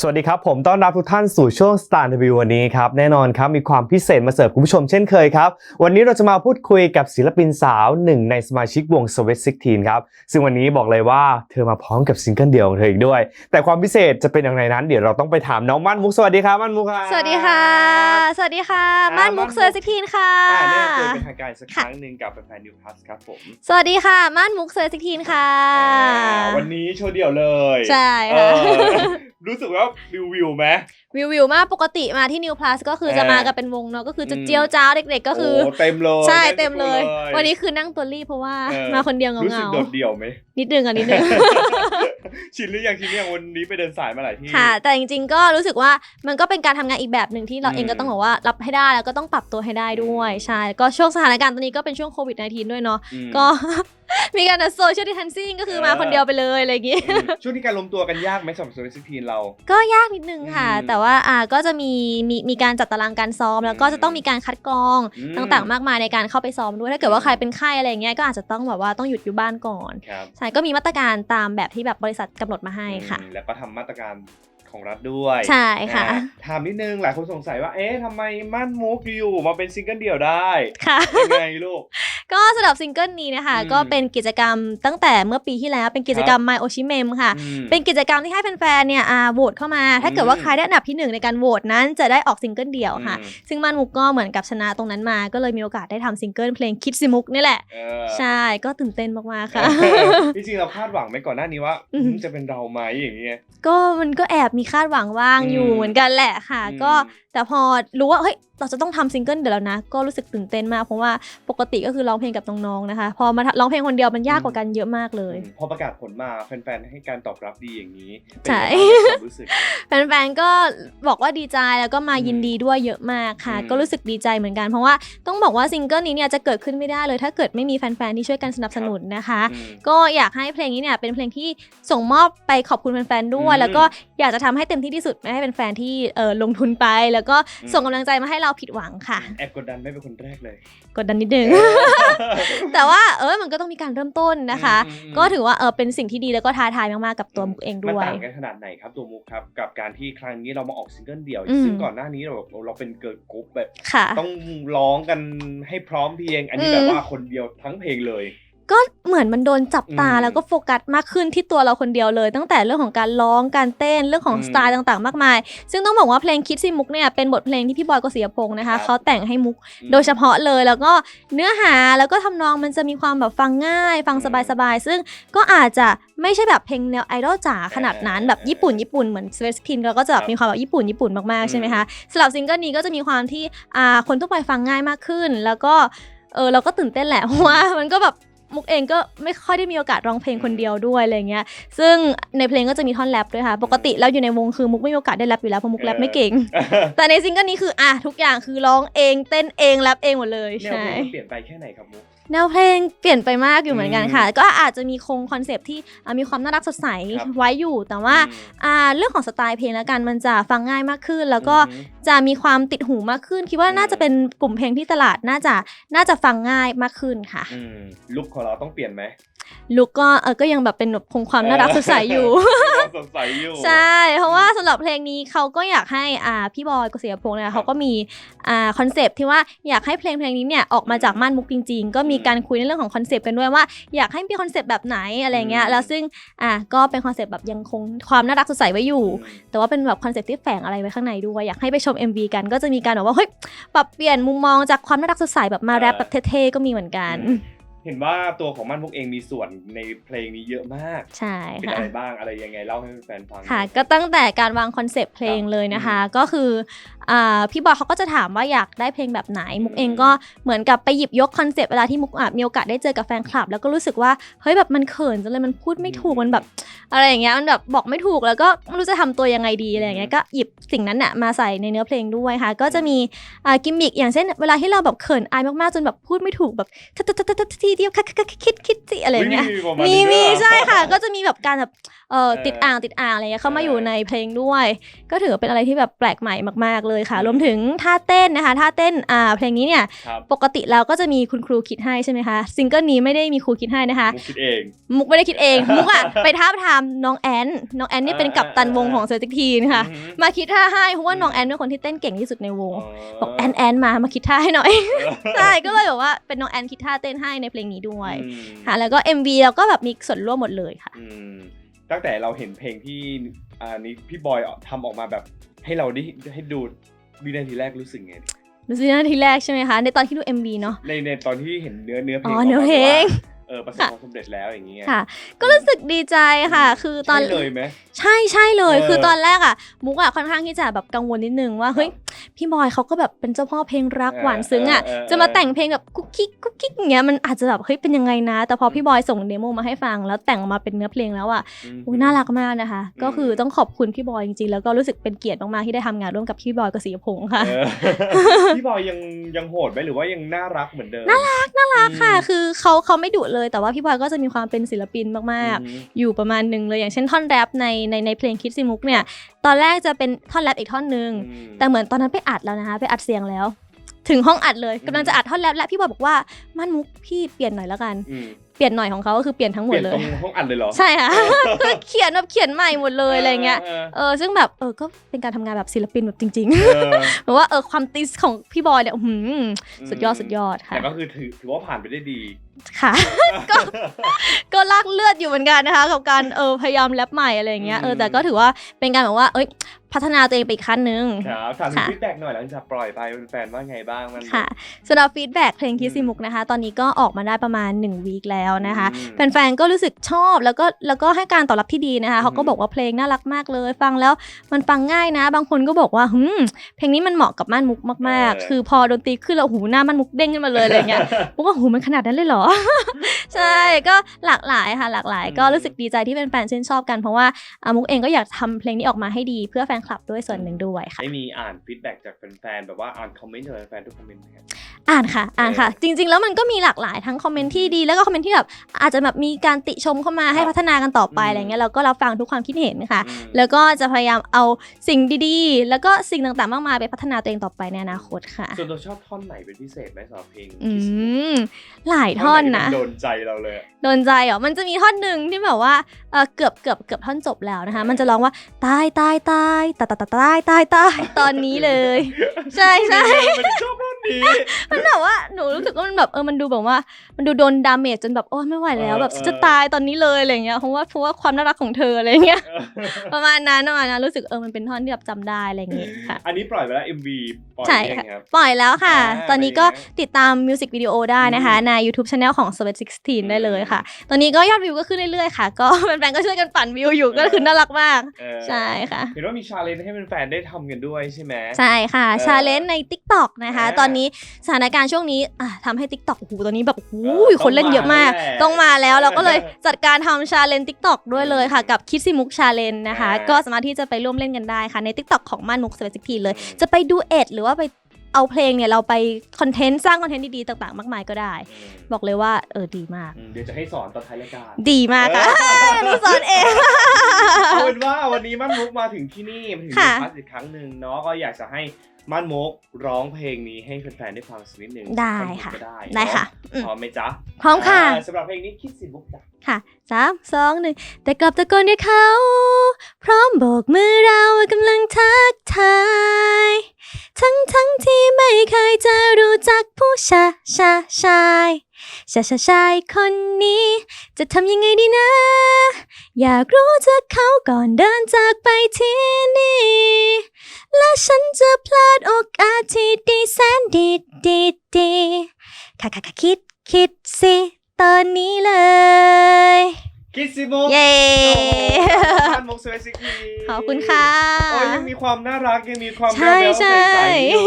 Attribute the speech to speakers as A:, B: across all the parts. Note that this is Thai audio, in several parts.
A: สวัสดีครับ ผมต้อนรับทุกท่านสู่ช่วง Star Review วันนี้ครับ แน่นอนครับ มีความพิเศษมาเสิร์ฟคุณผู้ชมเช่นเคยครับ วันนี้เราจะมาพูดคุยกับศิลปินสาวหนึ่งในสมาชิกวง Sweet 16 ครับ ซึ่งวันนี้บอกเลยว่าเธอมาพร้อมกับซิงเกิลเดี่ยวของเธออีกด้วย แต่ความพิเศษจะเป็นอย่างไรนั้น เดี๋ยวเราต้องไปถามน้องมั่นมุกสวัสดีครับมั่นมุกครับ
B: สวัสดีค่ะ สวัสดีค่ะ
A: อ่า
B: ม่านมุก
A: ม่านมุก
B: เซอร์ซิทีนค่ะ
A: อ่าแนะนำตัวเป็นทางการสักครั้งหนึ่งกับแฟนๆนิวพลัสครับผม
B: สวัสดีค่ะม่านมุกเซอร์ซิทีนค่ะ
A: อ่าวันนี้โชว์เดี่ยวเลย
B: ใช่
A: เอ
B: ค่ะ
A: อรู้สึกว่าวิววิวไหม
B: วิววิวมากปกติมาที่ New Plus ก็คือจะ
A: เออ
B: มากันเป็นวงเนาะก็คือจะ
A: อืม
B: เจียวจ้าวเด็กๆก็คือ
A: โเต็มเลย
B: ใช่
A: ได้
B: เต็มเลย
A: ทุกค
B: วันนี้คือนั่งตัวรีบเพราะว่า
A: เออ
B: มาคนเดียว
A: รู้สึก
B: เงา
A: โดดเดี่ยวไหม
B: ๆนิดนึงอะนิดนึง
A: ชินหรือยังชินหรือยังวันนี้ไปเดินสายมาหลายที่
B: ค่ะ แต่จริงๆก็รู้สึกว่ามันก็เป็นการทำงานอีกแบบหนึ่งที่เรา
A: อืม
B: เองก็ต้องบอกว่ารับให้ได้แล้วก็ต้องปรับตัวให้ได้ด้วยใช่ก็ช่วงสถานการณ์ตอนนี้ก็เป็นช่วงโควิด -19 ด้วยเนาะ
A: อืม
B: ก็ มีการโซเชียลดิ t ทนซิ่งก็คือมา
A: เออ
B: คนเดียวไปเลยอะไรอย่างงี้
A: อืมช่วงที่การลงตัวกันยากไหมสำหรับโซลิสทีนเรา
B: ก็ยากนิดนึงค่ะ
A: อืม
B: แต่ว่าอ่าก็จะมีมีมีการจัดตารางการซ้อม แล้วก็จะต้องมีการคัดกรอง
A: อืม
B: ต่างๆ มากมายในการเข้าไปซ้อมด้วย ถ้าเกิดว่าใครเป็นไข้อะไรอย่างเงี้ยก็อาจจะต้องแบบว่าต้องหยุดอยู่บ้านก่อน
A: ครับ
B: ใช่ก็มีมาตรการตามแบบที่แบบบริษัทกำหนดมาให้ค่ะ
A: อืมแล้วก็ทำมาตรการ ของรัฐด้วย
B: ใช่ค่ะ
A: นถามนิดนึงหลายคนสงสัยว่า เอ๊ะทำไมมั่นมุกอยู่มาเป็นซิงเกิลเดี่ยวได้
B: ค่ะ
A: ยังไงลูก
B: ก็สำหรับซิงเกิลนี้นะคะ
A: อืม
B: ก็เป็นกิจกรรมตั้งแต่เมื่อปีที่แล้วเป็นกิจกรรม My Oshimem ค่ะ
A: อืม
B: เป็นกิจกรรมที่ให้แฟนๆเนี่ยอ่าโหวตเข้ามา ถ้าเกิดว่า
A: อืม
B: ใครได้อันดับที่หนึ่งในการโหวตนั้นจะได้ออกซิงเกิลเดี่ยวค่ะ
A: อืม
B: ซึ่งมันมุกก็เหมือนกับชนะตรงนั้นมา ก็เลยมีโอกาสได้ทำซิงเกิลเพลงคิดซิมุกนี่แหละ
A: เออ
B: ใช่ก็ตื่นเต้นมากๆค่ะ
A: จริงๆเราคาดหวังไหมก่อนหน้านี้ว่า
B: อืม
A: อืมจะเป็นเราไหมอย่างเงี้ย
B: ก็มันก็แอบมีคาดหวังว่างอยู่
A: อืม
B: เหมือนกันแหละค่ะ
A: อืม
B: ก็ แต่พอรู้ว่าเฮ้ยเราจะต้องทำซิงเกิลเดี๋ยวแล้วนะ ก็รู้สึกตื่นเต้นมาก เพราะว่าปกติก็คือร้องเพลงกับน้องๆนะคะ พอมาร้องเพลงคนเดียวมันยากกว่ากันเยอะมากเลย
A: อืมพอประกาศผลมาแฟนๆให้การตอบรับดีอย่างนี้เป็น
B: ใช่
A: ยังไงบ้างความรู้สึก
B: แฟนๆก็บอกว่าดีใจแล้วก็มายินดีด้วยเยอะมากค่ะ
A: อืม
B: ก็รู้สึกดีใจเหมือนกันเพราะว่าต้องบอกว่าซิงเกิลนี้เนี่ยจะเกิดขึ้นไม่ได้เลย ถ้าเกิดไม่มีแฟนๆที่ช่วยกันสนับสนุนนะคะ
A: อืม
B: ก็อยากให้เพลงนี้เนี่ยเป็นเพลงที่ส่งมอบไปขอบคุณแฟนๆด้วย
A: อืม
B: แล้วก็อยากจะทำให้เต็มที่ที่สุดไม่ให้เป็นแฟนที่เออลงทุนไปแล้วก็
A: อืม
B: ส่งกำลังใจมาให้เราผิดหวังค่ะ
A: แอบกดดันไม่เป็นคนแรกเลย
B: กดดันนิดนึง แต่ว่าเออมันก็ต้องมีการเริ่มต้นนะคะ
A: อืมอืม
B: ก็ถือว่าเออเป็นสิ่งที่ดีแล้วก็ท้าทายมากๆกับตัวมุกเอง
A: มัน
B: ด้วย
A: ต่างกันขนาดไหนครับตัวมุกครับ กับการที่ครั้งนี้เรามาออกซิงเกิลเดี่ยว
B: อืม
A: ซึ่งก่อนหน้านี้เราแบบเราเป็นเกิร์ลกรุ๊ปแบบ
B: ค่ะ
A: ต้องร้องกันให้พร้อมเพรียง อันนี้
B: อืม
A: แบบว่าคนเดียวทั้งเพลงเลย
B: ก็เหมือนมันโดนจับตา
A: อืม
B: แล้วก็โฟกัสมากขึ้นที่ตัวเราคนเดียวเลย ตั้งแต่เรื่องของการร้องการเต้นเรื่องของ
A: อืม
B: สไตล์ต่างๆ มากมาย ซึ่งต้องบอกว่าเพลงคิดซิมุกเนี่ยเป็นบทเพลงที่พี่บอยกฤษยพงศ์นะ
A: ครั
B: คะ
A: บ
B: เขาแต่งให้มุก
A: อืม
B: โดยเฉพาะเลยแล้วก็เนื้อหาแล้วก็ทำนองมันจะมีความแบบฟังง่าย ฟัง
A: อืม
B: สบายๆ ซึ่งก็อาจจะไม่ใช่แบบเพลงแนวไอดอลจ๋าขนาดนั้น
A: เออ
B: แบบญี่ปุ่นญี่ปุ่นเหมือนสเวสพินเราก็จะแบบ
A: ครับ
B: มีความแบบญี่ปุ่นญี่ปุ่นมากๆ ใช่ไหมคะสำหรับซิงเกิลนี้ก็จะมีความที่อ่าคนทั่วไปฟังง่ายมากขึ้น แล้วก็เออเราก็ตื่นเต้นแหละเพราะว่ามันก็แบบ มุกเองก็ไม่ค่อยได้มีโอกาสร้องเพลงคนเดียวด้วยอะไรเงี้ย ซึ่งในเพลงก็จะมีท่อนแรปด้วยค่ะ ปกติแล้วอยู่ในวงคือมุกไม่มีโอกาสได้แรปอยู่แล้วเพราะมุกแรปไม่เก่ง แต่ในซิงเกิลนี้คืออะทุกอย่างคือร้องเองเต้นเองแรปเองหมดเลย
A: แนว
B: ใช่
A: เพลงมันเปลี่ยนไปแค่ไหนครับมุก
B: แนวเพลงเปลี่ยนไปมากอยู่เหมือนกัน
A: อืม
B: ค่ะ ก็อาจจะมีคงคอนเซปต์ที่อะมีความน่ารักสดใส
A: ครับ
B: ไว้อยู่ แต่ว่า
A: อืม
B: อ่าเรื่องของสไตล์เพลงแล้วกันมันจะฟังง่ายมากขึ้น แล้วก็
A: อือฮึ
B: จะมีความติดหูมากขึ้น คิดว่า
A: อืม
B: น่าจะเป็นกลุ่มเพลงที่ตลาดน่าจะน่าจะฟังง่ายมากขึ้นค่ะ
A: อืมลุคของเราต้องเปลี่ยนไหม
B: ลุกก็เออก็ยังแบบเป็นแบบคงความน่ารักสดใสอยู่
A: ความสดใสอยู่
B: ใช่ เพราะว่าสำหรับเพลงนี้เขาก็อยากให้อ่าพี่บอยกฤษยพงศ์เนี่ยเขาก็มีอ่าคอนเซปต์ที่ว่าอยากให้เพลงเพลงนี้เนี่ยออกมาจากม่านมุกจริง ๆ ก็มีการคุยในเรื่องของคอนเซปต์กันด้วยว่าอยากให้มีคอนเซปต์แบบไหนอะไรเงี้ย
A: อืม
B: แล้วซึ่งอ่าก็เป็นคอนเซปต์แบบยังคงความน่ารักสดใสไว้อยู่
A: อืม
B: แต่ว่าเป็นแบบคอนเซปต์ที่แฝงอะไรไว้ข้างในด้วยอยากให้ไปชม MV กันก็จะมีการแบบว่าเฮ้ยปรับเปลี่ยนมุมมองจากความน่ารักสดใสแบบมาแรปแบบเท่ๆก็มีเหมือนกัน
A: เห็นว่าตัวของมันพวกเองมีส่วนในเพลงนี้เยอะมาก
B: ใช่
A: เป็น
B: ค่ะ
A: อะไรบ้างอะไรยังไงเล่าให้แฟนๆฟัง
B: ค่ะ ก็ตั้งแต่การวางคอนเซปต์เพลงเลยนะคะ ก็คืออ่าพี่บอยเขาก็จะถามว่าอยากได้เพลงแบบไหน มุกเองก็เหมือนกับไปหยิบยกคอนเซปต์เวลาที่มุกอะมีโอกาสได้เจอกับแฟนคลับ แล้วก็รู้สึกว่าเฮ้ยแบบมันเขินจังเลยมันพูดไม่ถูกมันแบบ อะไรอย่างเงี้ยมันแบบบอกไม่ถูกแล้วก็ไม่รู้จะทำตัวยังไงดีอะไรอย่างเงี้ยก็หยิบสิ่งนั้นน่ะมาใส่ในเนื้อเพลงด้วยค่ะ ก็จะมีอ่ากิมมิกอย่างเช่น เวลาที่เราแบบเขินอายมากๆจนแบบพูดไม่ถูกแบบทัดทัดทัดทัดทีเดียวคิดคิดคิดคิดสิอะไรอย่างเงี้ย
A: อุ๊
B: มี
A: มี
B: มี
A: ประาณนี้ด้วยเหรอ
B: ใช่ค่ะ ก็จะมีแบบการแบบเอ่อ
A: เออ
B: ติดอ่างติดอ่างอะไรเงี้ยเข้ามา
A: เออ
B: อ
A: อ
B: ยู่ในเพลงด้วย ก็ถือว่าเป็นอะไรที่แบบแปลกใหม่มากๆเลยเลยค่ะ รวมถึงท่าเต้นนะคะท่าเต้นอ่าเพลงนี้เนี่ย
A: ครับ
B: ปกติเราก็จะมีคุณครูคิดให้ใช่ไหมคะซิงเกิลนี้ไม่ได้มีครูคิดให้นะคะ
A: มุกคิดเอง
B: มุกไม่ได้คิดเองมุกอะไปท้าบทามน้องแอนน้องแอนนี่เป็นกัปตันวงของเซอร์ติกทีนะคะ
A: อืม
B: มาคิดท่าให้เพราะว่าน้องแอนเป็นคนที่เต้นเก่งที่สุดในวง บอกแอนแอนมามาคิดท่าให้หน่อย ใช่ก็เลยแบบว่าเป็นน้องแอนคิดท่าเต้นให้ในเพลงนี้ด้วย
A: อืม
B: ค่ะแล้วก็ MV เราก็แบบมีส่วนร่วมหมดเลยค่ะ
A: อืมตั้งแต่เราเห็นเพลงที่อ่านี้พี่บอยทำออกมาแบบ ให้เราได้ให้ดูวินาทีแรกรู้สึกไง
B: รู้สึกนาทีแรกใช่ไหมคะ ในตอนที่ดู MV เนาะ
A: ในในตอนที่เห็นเนื้อเนื้อเพลง
B: อ๋อ
A: กมา
B: เนื้อเพลง
A: ว่าเออประสบความสำเร็จแล้วอย่างเงี้ย
B: ค่ะ ก็รู้สึกดีใจค่ะ คือตอน
A: ใช่เลยไหม
B: ใช่ใช่เลย
A: เออ
B: คือตอนแรกอะ มุกอะค่อนข้างที่จะแบบกังวลนิดนึงว่า เฮ้ย พี่บอยเขาก็แบบเป็นเจ้าพ่อเพลงรัก
A: เออ
B: หวานซึ้งอะ
A: เออเออ
B: จะมาแต่งเพลงแบบกุ๊กกิ๊กกุ๊กกิ๊กอย่างเงี้ยมันอาจจะแบบเฮ้ยเป็นยังไงนะ แต่พอพี่บอยส่งเดโมมาให้ฟัง แล้วแต่งออกมาเป็นเนื้อเพลงแล้วอะ
A: ม
B: อุ้ยน่ารักมากนะคะ
A: อืม
B: ก็คือต้องขอบคุณพี่บอยจริงๆแล้วก็รู้สึกเป็นเกียรติมากๆที่ได้ทำงานร่วมกับพี่บอยกสิยพงศ์ค่ะ
A: เออพี่บอยยังยังโหดไหมหรือว่ายังน่ารักเหมือนเดิม
B: น่ารักน่ารักค่ะ
A: อืม
B: คือเขาเขาไม่ดุเลยแต่ว่าพี่บอยก็จะมีความเป็นศิลปินมาก
A: อืม
B: ๆอยู่ประมาณหนึ่งเลยอย่างเช่นท่อนแรปในในในเพลงคิดซิมุกเนี่ยตอนแรกจะเป็นท่อนแรปอีกท่อนหนึ่ง
A: อืม
B: แต่เหมือนตอนนั้นไปอัดแล้วนะคะ ไปอัดเสียงแล้ว ถึงห้องอัดเลยกำลังจะอัดท่อนแรปและพี่บอยบอกว่ามันมุกพี่เปลี่ยนหน่อยแล้วกัน
A: อืม
B: เปลี่ยนหน่อยของเขาก็คือเปลี่ยนทั้งหม
A: เป
B: ด
A: ลี่ยน
B: เล
A: ตร
B: ย
A: งห้องอัดเลยเหรอ
B: ใช่ค่ะคือเขียนแบบเขียนใหม่หมดเลยอะไรเงี้ย
A: ออ
B: เออซึ่งแบบเออก็เป็นการทำงานแบบศิลปินแบบจริง
A: เออ
B: ๆแบบว่าเออความติสของพี่บอยเนี่ยอื้อหือสุดยอดสุดยอดค่ะ
A: แต่ก็คือถือถือว่าผ่านไปได้ดี
B: ค่ะก็ลากเลือดอยู่เหมือนกันนะคะ กับการเออพยายามแรปใหม่อะไรอย่างเงี้ย เออ แต่ก็ถือว่าเป็นการแบบว่า เอ้ย พัฒนาตัวเองไปอีกขั้นหนึ่ง
A: ครับถามถึง
B: ค่ะ
A: ฟีดแบ็กหน่อยหลังจากปล่อยไปแฟนๆว่าไงบ้างมัน
B: ค่ะสำหรับฟีดแบ็กเพลงคิซิมุกนะคะ ตอนนี้ก็ออกมาได้ประมาณ1วีคแล้วนะคะ
A: อืม
B: แฟนๆ ก็รู้สึกชอบแล้วก็แล้วก็ให้การตอบรับที่ดีนะคะ
A: อืม
B: เขาก็บอกว่าเพลงน่ารักมากเลย ฟังแล้วมันฟังง่ายนะ บางคนก็บอกว่าหืมเพลงนี้มันเหมาะกับม่านมุกมากๆคือพอดนตรีขึ้นแล้วโอ้โหูหน้าม่านมุกเด้งขึ้นมาเลยอะไรเงี้ยมุกว่าโหมันขนาดนั้นเลยเหรอใช่ก็หลากหลายค่ะหลากหลาย ก็รู้สึกดีใจที่แฟนๆชื่นชอบกันเพราะว่าอะมุกเองก็อยากทำเพลงนี้ออกมาให้ดีเพื่อแฟนคลับด้วยส่วนหนึ่งด้วยค่ะ
A: ได้มีอ่านฟีดแบ็กจากแฟนๆแบบว่าอ่านคอมเมนต์จากแฟนๆทุกคอมเมนต์ไหมครับ
B: อ่านค่ะ อ่านค่ะ จริง ๆ แล้วมันก็มีหลากหลายทั้งคอมเมนต์ที่ดีแล้วก็คอมเมนต์ที่แบบอาจจะแบบมีการติชมเข้ามาให้พัฒนากันต่อไป
A: อะ
B: ไรเงี้ยเราก็รับฟังทุกความคิดเห็นค่ะ แล้วก็จะพยายามเอาสิ่งดีๆ แล้วก็สิ่งต่างๆ มากมายไปพัฒนาตัวเองต่อไปในอนาคตค่ะ
A: ส่วนตัวชอบท่อนไหนเป็นพิเศษไหมสำหรับเพลง
B: อืมหลายท่อนนะ
A: โดนใจเราเลย
B: โดนใจเหรอมันจะมีท่อนหนึ่งที่แบบว่าเออเกือบเกือบเกือบท่อนจบแล้วนะคะ มันจะร้องว่าตายตายตายตายตายตายตายตอนนี้เลย ใช่ใช่
A: ชอบท่อนนี้
B: มันแบบว่าหนูรู้สึกว่ามันแบบเออมันดูแบบว่า มันดูโดนดาเมจจนแบบโอ้ไม่ไหวแล้ว
A: เออ
B: แบบฉันจะ
A: เออ
B: ตายตอนนี้เลยอะไรเงี้ยเพราะว่าเพราะว่าความน่ารักของเธออะไรเงี้ยประมาณนั้นประมาณนั้นรู้สึกเออมันเป็นท่อนที่แบบจำได้อะไรอย่างงี้ค่ะ
A: อันนี้ปล่อยไปแล้ว MV ปล่อย
B: ใช่
A: ยัง
B: ค่ะ
A: ครับ
B: ปล่อยแล้วค่ะ
A: อ่า
B: ตอนนี้ก็
A: เป็นไง
B: ติดตามมิวสิกวิดีโอได้นะคะ
A: อืม
B: ใน YouTube Channel ของ s w e t 16 ได้เลยค่ะ ตอนนี้ก็ยอดวิวก็ขึ้นเรื่อยๆค่ะ ก็แฟนๆก็ช่วยกันปั่นวิวอยู่ก็คือน่ารักมาก
A: เออ
B: ใช่ค่ะ
A: เห็นว่ามีชาเลนจ์ให้แฟนๆได้ทำกันด้วยใช่ไหม
B: ใช่ค่ะ
A: เออ
B: ชาเลนจ์ใน TikTok นะคะ
A: อ่า
B: ตอนนี้สถานการณ์ช่วงนี้อะทำให้ TikTok โอ้โหตอนนี้แบบโอ้โห
A: เออ
B: คนเล่นเยอะมาก
A: ต้
B: ต้
A: อ
B: องง
A: มา
B: มา
A: แล้
B: แล้ววเราก็เลยจัดการทำชาเลนจ์ TikTok ด้วยเลยค่ะ
A: อืม
B: กับคิดซิมุกชาเลนนะคะ
A: อ่า
B: ก็สามารถที่จะไปร่วมเล่นกันได้ค่ะใน TikTok ของม่านมุกสเปซิทีเลย
A: อืม
B: จะไปดูเอ็ดหรือว่าไปเอาเพลงเนี่ยเราไปคอนเทนต์สร้างคอนเทนต์ดีๆต่างๆ มากมายก็ได้
A: อืม
B: บอกเลยว่าเออดีมาก
A: อืมเดี๋ยวจะให้สอนตอนท้ายรายการ
B: ดีมากค่ะหนูสอนเอง
A: เอาเป็นว่าวันนี้มั่นมุกมาถึงที่นี่มาถึง
B: ค่ะ
A: พาร์ทอีกครั้งหนึ่งเนาะก็อยากจะให้ มั่นมุกร้องเพลงนี้ให้แฟนๆได้ฟังสักนิดหนึ่ง
B: ได้
A: ท่อนฮุก
B: ค่ะ
A: ก็ได้
B: ได้ค่ะ
A: เน
B: อื
A: อะ
B: ม
A: พร้อมไหมจ๊ะ
B: พร้อมค่ะา
A: สำหรับเพลงนี้คิดสิมุกจ้ะ
B: ค่ะสามสองหนึ่งแต่กลับตะโกนเรียกเขา พร้อมโบกมือเราว่ากำลังทักทาย ทั้งทั้งที่ไม่เคยจะรู้จักผู้ชาชาชายชาชาชายคนนี้ จะทำยังไงดีนะ อยากรู้จักเขาก่อนเดินจากไปที่นี่ และฉันจะพลาดโอกาสที่ดีแสนดีดีดีค่ะค่ะค่ะคิดคิดสิตอนนี้เลย
A: คิดสิมุก
B: เย้
A: มั่นมุกสวยสิกี
B: ขอบคุณค่ะ
A: โอ้ยยังมีความน่ารักยังมีความ
B: ใช่
A: แบ๊วๆ
B: ใช่
A: ใสๆอยู่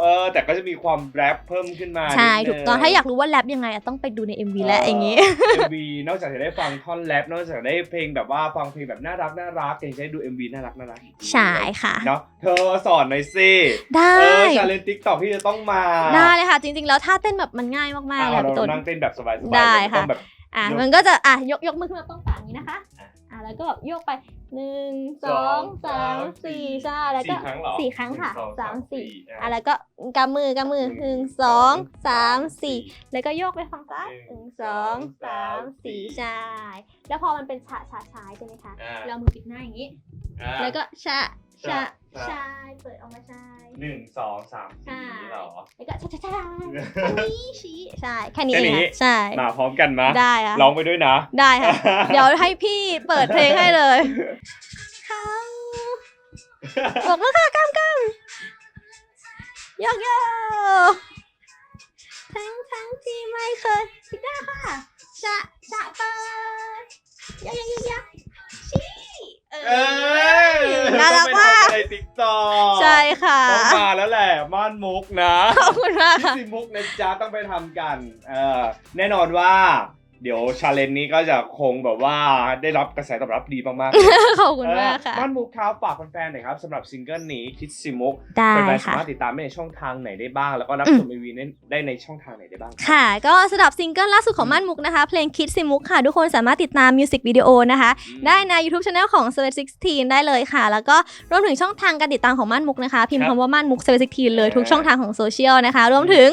A: เอ อแต่ก็จะมีความแรปเพิ่มขึ้นมา
B: ใช่
A: นิดนึ
B: ถูกต้องถ้าอยากรู้ว่าแรปยังไงอะต้องไปดูใน MV และอย่างงี้
A: เอ็มวีนอกจากจะได้ฟังท่อนแรปนอกจากได้เพลงแบบว่าฟังเพลงแบบน่ารักน่ารักยังจะได้ดู MV น่ารักน่ารักอีก
B: ใช่ค่ะ
A: เนาะเธอสอนหน่อยสิ
B: ได้
A: เออชาเลนติ๊กต็อกที่จะต้องมา
B: ได้เลยค่ะ จริงๆ แล้วท่าเต้นแบบมันง่ายมากๆเลย
A: อะ
B: ค่ะพี่
A: เรา
B: ต้น
A: นั่งเต้นแบบสบายๆ
B: ได้
A: ม่
B: ค่ะ
A: ต้องแบบ
B: อะ
A: ยก
B: มันก็จะอะยกยกมือขึ้นมาป้องปากอย่างนี้นะคะ
A: อะ
B: อะแล้วก็แบบโยกไปหนึ่งสองสามสี่ใช่แล้วก็
A: สี่ครั้งเหรอ
B: สี่ครั้งค่ะ
A: หนึ่งสอง
B: สามสี่
A: อะ
B: อะแล้วก็กำมือกำมือหนึ่งสองสามสี่แล้วก็โยกไปฝั่งซ้ายหนึ่งสองสามสี่ใช่แล้วพอมันเป็นชาชาชายใช่ไหมคะ
A: อ่า
B: เรามือปิดหน้าอย่างนี้
A: อะ
B: แล้วก็ชาชา
A: ชะ
B: ชายเปิดออกมาชาย
A: หนึ่งสองสามสี่เหรอ
B: แล้วก็ชาชาชาตรงนี้ชี้ใช่แค่นี้
A: แค่
B: เอง
A: นี้
B: ค่ะใช่
A: มาพร้อมกันมะ
B: ได้ค่ะ
A: ร้องไปด้วยนะ
B: ได้ค่ะ เดี๋ยวให้พี่เปิดเพลงให้เลยเขาบอกแล้วค่ะกำกำโยกโยกทั้งทั้งที่ไม่เคยพิดได้ค่ะชะชะเปิดยกยกยกยกชี้เอ
A: เอ้
B: อย น่ารักมาก
A: ในติ๊กต็อก
B: ใช่ค่ะ
A: ต้องมาแล้วแหละม่านมุกนะ
B: ขอบคุณมาก
A: ที่
B: ค่ะ
A: ซิมุกนะจ๊ะต้องไปทำกันเออแน่นอนว่า เดี๋ยวชาเลนจ์นี้ก็จะคงแบบว่าได้รับกระแสตอบรับดีมากๆเลย
B: ขอบคุณมากค่ะ
A: เออม่านมุกครับฝากแฟนๆหน่อยครับสำหรับซิงเกิลนี้คิดซิมุก
B: ได้
A: แฟนๆสา
B: ค่ะ
A: มารถติดตามได้ในช่องทางไหนได้บ้าง แล้วก็รับ
B: อืม
A: ชมวีได้ในช่องทางไหนได้บ้าง
B: ค่ะ ก็สำหรับซิงเกิลล่าสุดของม่านมุกนะคะ เพลงคิดซิมุกค่ะ ทุกคนสามารถติดตามมิวสิกวิดีโอนะคะ
A: อืม
B: ได้ใน YouTube Channel ของ s w e t 16 ได้เลยค่ะ แล้วก็รวมถึงช่องทางการติดตามของม่านมุกนะคะ พิมพ์
A: ครับ
B: คำว่าม่านมุก s w e t 16 เลย
A: อ่า
B: ทุกช่องทางของโซเชียลนะคะ รวมถึง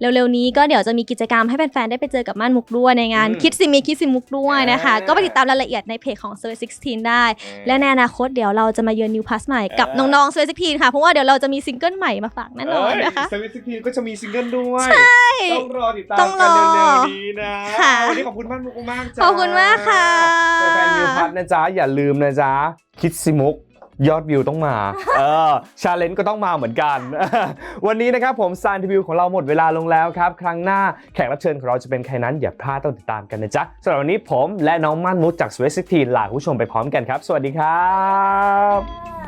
B: เร็วๆนี้ก็เดี๋ยวจะมีกิจกรรมให้แฟนๆ ได้ไปเจอกับม่านมุกด้วยในงาน
A: อืม
B: คิดซิมีคิดซิมุกด้วยนะคะ
A: อ่า
B: ก็ไปติดตามรายละเอียดในเพจของ s w e t 16 ได้ และในอนาคตเดี๋ยวเราจะมาเยือนนิวพาสใหม่กับ
A: อ่า
B: น้องๆ s w e t 16 ค่ะ เพราะว่าเดี๋ยวเราจะมีซิงเกิลใหม่มาฝากแน่นอนนะคะ
A: สวิตสกีก็จะมีซิงเกิลด้วย ใช่ ต้องรอติดตาม
B: ต้องร
A: กัน
B: อ
A: เร็วๆนี้นะ
B: ค่ะ
A: วันนี้ขอบคุณม่านมุกมากๆจ้า
B: ขอบคุณมากค่ะ
A: แฟนๆนิวพัทนะจ๊ะอย่าลืมนะจ๊ะคิดซิมุก ยอดวิวต้องมา เออชาเลนจ์ก็ต้องมาเหมือนกัน วันนี้นะครับผมซานทีวิวของเราหมดเวลาลงแล้วครับ ครั้งหน้าแขกรับเชิญของเราจะเป็นใครนั้น อย่าพลาดต้องติดตามกันนะจ๊ะสำหรับวันนี้ผมและน้องม่านมุกจากสวีทซิทีลาคุณผู้ชมไปพร้อมกันครับ สวัสดีครับ
B: ค่ะ